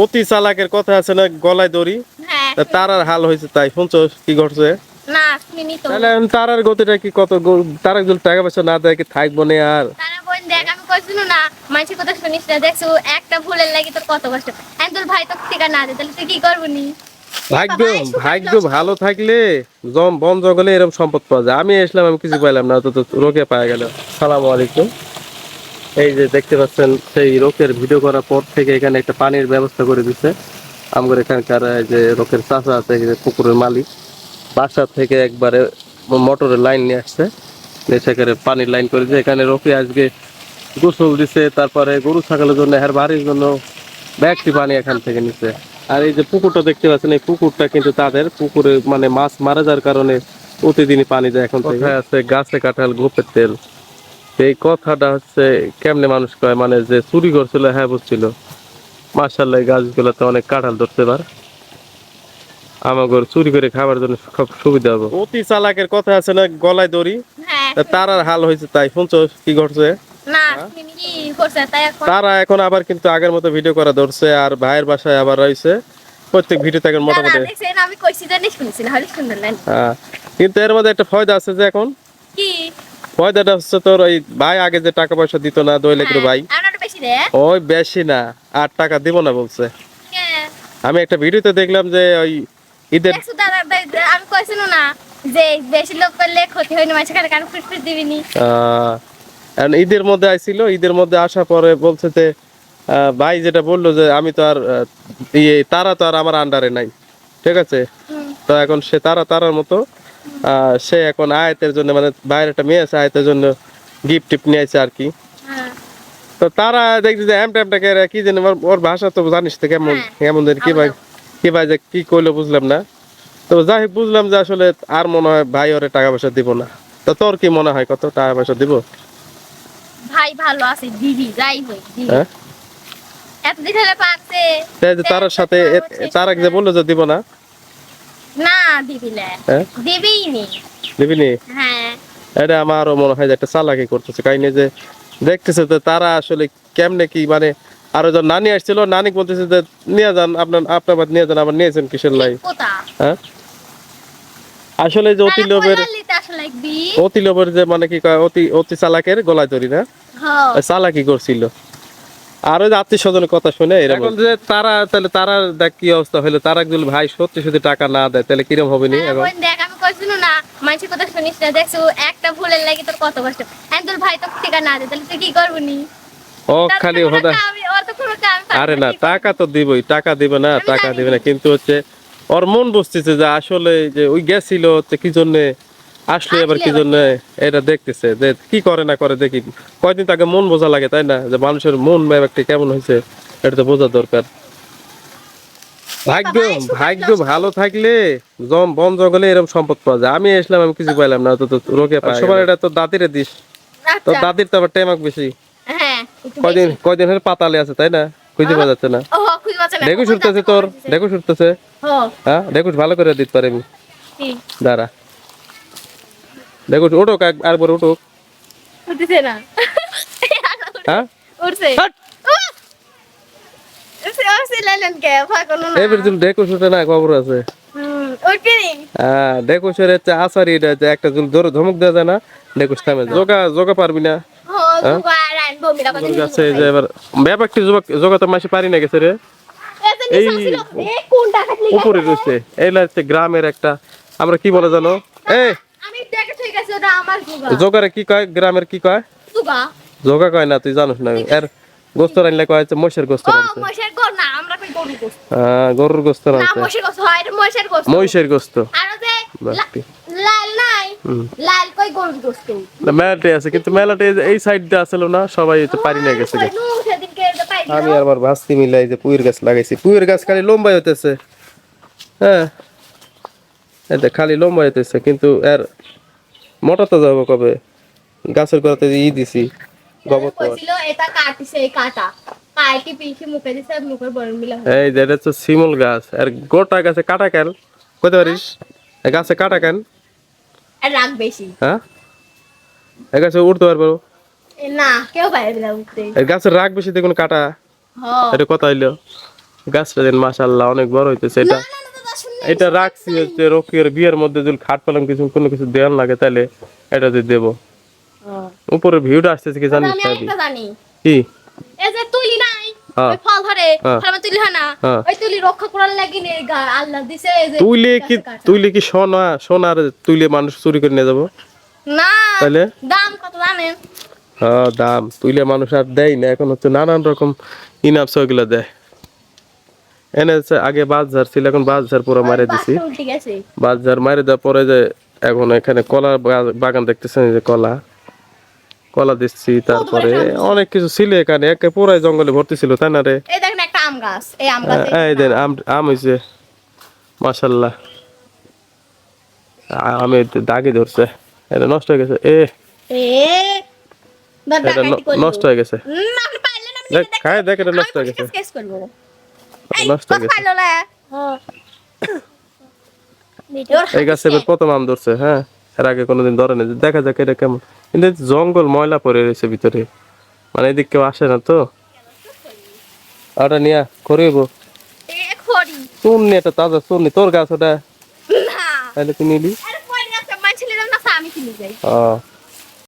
অতি চালাকের কথা আছে না গলায় দড়ি। হ্যাঁ। তারার হাল হয়েছে তাই শুনছো কি ঘটছে? না তাহলে তারার গতিটা কি কত তারা যদি টাকা পয়সা না দেয় কি থাকব না আর? দেখ আমি কইছিল না মানুষের কথা শুনিস না দেখছ একটা ভুলের লাগি তোর কত কষ্ট। আমি তোর ভাই তো ঠিকা না দে তাহলে তুই কি করবি নি? ভাগ্য বাবা, এই সুযোগ ভাগ্য ভালো থাকলে জম বন জঙ্গলে এরকম সম্পদ পাওয়া যায়। আমি এসলাম আমি কিছু পাইলাম না তো রোকে পাওয়া গেল। সালাম আলাইকুম। এই যে দেখতে পাচ্ছেন, সেই রোকের ভিডিও করার পর থেকে এখানে একটা পানির ব্যবস্থা করে দিচ্ছে আমাদের এখানকার যে রোকের চাষা আছে পুকুরের মালিক, বাসা থেকে একবারে মোটরের লাইন নিয়ে আসছে। সেখানে পানির লাইন করে দিয়ে এখানে রোকে আজকে গোসল দিছে, তারপরে গরু ছাগলের জন্য, হের বাড়ির জন্য ব্যাগটি পানি এখান থেকে নিচ্ছে আর এই যে পুকুরটা দেখতে পাচ্ছেন, এই পুকুরটা কিন্তু তাদের পুকুরে মানে মাছ মারা যাওয়ার কারণে প্রতিদিনই পানি দেয় এখন আছে? গাছে, কাঁঠাল, গোপের তেল। এই কথাটা হচ্ছে কেমনে মানুষ কয়? মানে যে চুরি করছিল হ্যাঁ বুঝছিল। মার্শাল্লাহ এই গাছগুলোতে অনেক কাঁঠাল ধরতে পার। আমাকে চুরি করে খাবার জন্য খুব সুবিধা হবে। অতি চালাকের কথা আছে না গলায় দড়ি? হ্যাঁ। তারার হাল হয়েছে তাই। শুনছো কি ঘটছে? না শুনিনি কি করছে তাই এখন? তারা এখন আবার কিন্তু আগের মতো ভিডিও করা ধরছে আর ভাইয়ের বাসায় আবার রয়েছে। প্রত্যেক ভিডিও থেকে না, না, মোটামুটি হ্যাঁ কিন্তু এর মধ্যে একটা ফয়দা আছে যে এখন। কি? ফায়দাটা হচ্ছে তোর ওই ভাই আগে যে টাকা পয়সা দিত না দই লেগে ভাই ওই বেশি না আর টাকা দিব না বলছে। আমি একটা ভিডিওতে দেখলাম যে ওই ঈদের আমি কইছিল না যে বেশি লোক করলে ক্ষতি হয়নি মাঝে কারণ কারণ ফুট ফুট দিবিনি আহ, এখন ঈদের মধ্যে আইছিল ঈদের মধ্যে আসার পরে বলছে যে ভাই যেটা বলল যে আমি তো আর ইয়ে তারা তো আর আমার আন্ডারে নাই ঠিক আছে? তো এখন সে তারা তারার মতো সে এখন আয়াতের জন্য মানে বাইরে একটা মেয়ে আছে আয়াতের জন্য গিফট টিপ নিয়েছে আর কি। হ্যাঁ। তো তারা দেখছি যে এম ট্যামটাকে কি জানি ওর- ভাষা তো জানিস তো কেমন হ্যাঁ, কেমন জানি কি ভাই কি ভাই যে কি কইলো বুঝলাম না। তো যাই হোক বুঝলাম যে আসলে আর মনে হয় ভাই ওরে টাকা পয়সা দিব না। তো তোর কি মনে হয় কত টাকা পয়সা দিব? ভাই ভালো আছে দিদি যাই হই দিদি। হ্যাঁ? এতদিন হলে পারছে তার সাথে এ- তার যে বলল যে দিব না। না হ্যাঁ দিবিই নি দিবি নি হ্যাঁ। এটা আমারও মনে হয় যে একটা চালাকি করতেছে। কাহিনী যে দেখতেছে যে তারা আসলে কেমনে কি মানে আরও যখন নানি আসছিল নানি বলতেছে যে নিয়ে যান আপনার আপনার বাদ নিয়ে যান আবার নিয়েছেন কিসের লাই? হ্যাঁ? আসলে যে অতি লোভের আসলে অতি লোভের যে মানে কি অতি অতি চালাকের গলায় ধরি না? হ্যাঁ। চালাকি করছিল। আর ওই যে আত্মীয় স্বজনের কথা শুনে এরকম। যে তারা তাহলে তারা দেখ কি অবস্থা হলো? তারা যদি ভাই সত্যি সত্যি টাকা না দেয় তাহলে কিরম হবে নি এখন? দেখ আমি কইছিল না মানুষের কথা শুনিস না দেখছ একটা ভুলের লাগি তোর কত কষ্ট। তোর ভাই তো ঠিকা না দে তাহলে তুই কি করবি নি? ও খালি হদা আরে না টাকা তো দিবই টাকা দিবে না টাকা দিবে না। কিন্তু হচ্ছে ওর মন বুঝতেছে যে আসলে যে ওই গেছিল হচ্ছে কি জন্য আসলে এবার কি জন্য এটা দেখতেছে যে কি করে না করে দেখি। কয়দিন তাকে মন বোঝা লাগে তাই না? যে মানুষের মন ব্যাপারটা কেমন হয়েছে এটা তো বোঝা দরকার। ভাগ্য ভাগ্য ভালো থাকলে জম বন জঙ্গলে এরকম সম্পদ পাওয়া যায়। আমি এসলাম আমি কিছু পাইলাম না তো তো রোগে পাই সবার এটা তো দাদিরে দিস। তো আচ্ছা, দাদির তো আবার টেমাক বেশি। হ্যাঁ কয়দিন কয়দিন হলে পাতালে আছে তাই না? খুঁজে পাওয়া যাচ্ছে না। ও খুঁজে পাচ্ছে না। ডেকু কখন ছুটতেছে যাচ্ছে, তোর কখন যাচ্ছে? ডেকু ছুটতেছে ও। হ্যাঁ ডেকু ভালো করে দিতে পারে আমি। দাঁড়া। ডেকু উঠুক এক- আরেকবার উঠুক। উঠতেছে না। হ্যাঁ? উঠছে? হ্যাঁ একটা জোরে ধমক দেওয়া যায় না। ডেকু থামে জোগা জোগা পারবি না। ও, দুগা আর আনব, মিলা কথা তোর নিয়ে কাছে যাব। যে এবার ব্যাপারটি জোগাতে মাসে পারি না গেছে রে। এই এই-? উপরে রয়েছে হচ্ছে গ্রামের একটা আমরা কি বলে জানো? এ আমি দেখে ঠিক আছে, ওটা আমার দুগা। জোগারে কি কয়? গ্রামের কি কয়? দুগা? জোগা কয় না তুই জানিস না। এর গোস্ত রানলে কয় হচ্ছে? গোস্ত ও, রানছে মহিষের গোস্ত না, আমরা কই গরুর গোস্ত। হ্যাঁ, গরুর গোস্ত না, মহিষের গোস্ত হয়, এটা মহিষের গোস্ত। মহিষের গোস্ত। আর যে লাল নাই, লাল কই গরুর গোস্ত। না, মেলাটি আছে কিন্তু মেলাটি এই যে এই সাইড দিয়ে আসলো না সবাই তো পারি না গেছে। আমি আর আমার ভাস্তি মিলাই যে পুয়ের গাছ লাগাইছি। পুয়ের গাছ খালি লম্বাই হতেছে হ্যাঁ। দেখ, খালি লম্বাই হতেছে কিন্তু এর মোটা তো যাব কবে? গাছের গোড়াতে ই দিছি গোবর তো। এটা কাটিছে, এই কাটা। মুখে দিছে, মুখের বরণ মিলা এই যে এটা হচ্ছে শিমুল গাছ আর গোটা গাছে কাটা কেন? কইতে পারিস? এই গাছে কাটা কেন? আর রাগ বেশি। হ্যাঁ? এই গাছে উঠতে পারব? না কেউ বাইরে দিলা উঠতে। এই গাছের রাগ বেশি দেখুন কাটা। হ্যাঁ এটা কথা হইল। গাছটা দিন মাশাল্লাহ অনেক বড় হইতেছে এটা। না না না এটা রাখছি হচ্ছে রোকের বিয়ের মধ্যে যদি খাট পালাম কিছু কোনো কিছু দেওয়ার লাগে তাহলে এটা দিয়ে দেবো। উপরে ভিউটা আসতেছে কি জানিস আমি না জানি। কি? এই যে তুলি নাই হ্যাঁ। ওই ফল ধরে হ্যাঁ। তুলি হয় না। ওই তুলি রক্ষা করার লাগি নে আল্লাহ দিছে এই যে তুইলে কি তুইলে সোনা সোনার তুইলে মানুষ চুরি করে নিয়ে যাব? না তাহলে? দাম কত জানেন? হ্যাঁ দাম। তুইলে মানুষ আর দেয় না এখন হচ্ছে নানান রকম ইনাপস ওগুলো দেয়। এনে আগে বাজার ছিল এখন বাজার পুরো মারে দিছি। গেছে বাজার মারে দেওয়ার পরে যে এখন এখানে কলার বাগান দেখতেছেন যে কলা? কলা দিচ্ছি তারপরে অনেক কিছু ছিল এখানে একে পুরাই জঙ্গলে ভর্তি ছিল তাই না রে? এই আম হ্যাঁ, দেন হয়েছে মাসাল্লাহ আমি দাগে ধরছে এটা নষ্ট হয়ে গেছে এ। এটা নষ্ট হয়ে গেছে। দেখ। খায় দেখ এটা নষ্ট হয়ে গেছে কেস কেস করব এই, নষ্ট গেছে। পারল রে? ওর এই গাছে এবার প্রথম আম ধরছে হ্যাঁ? এর আগে কোনোদিন ধরে না দেখা যাক এটা কেমন। কিন্তু জঙ্গল ময়লা পড়ে রয়েছে ভিতরে। মানে এদিক কেউ আসে না তো। ওটা নিয়ে করিব। এটা তাজা শুননি তোর গাছ ওটা? তাহলে তুই নিলি? আরে কই না, সব মাছ ছেলে যাও না, আমি কিনে যাই। ও।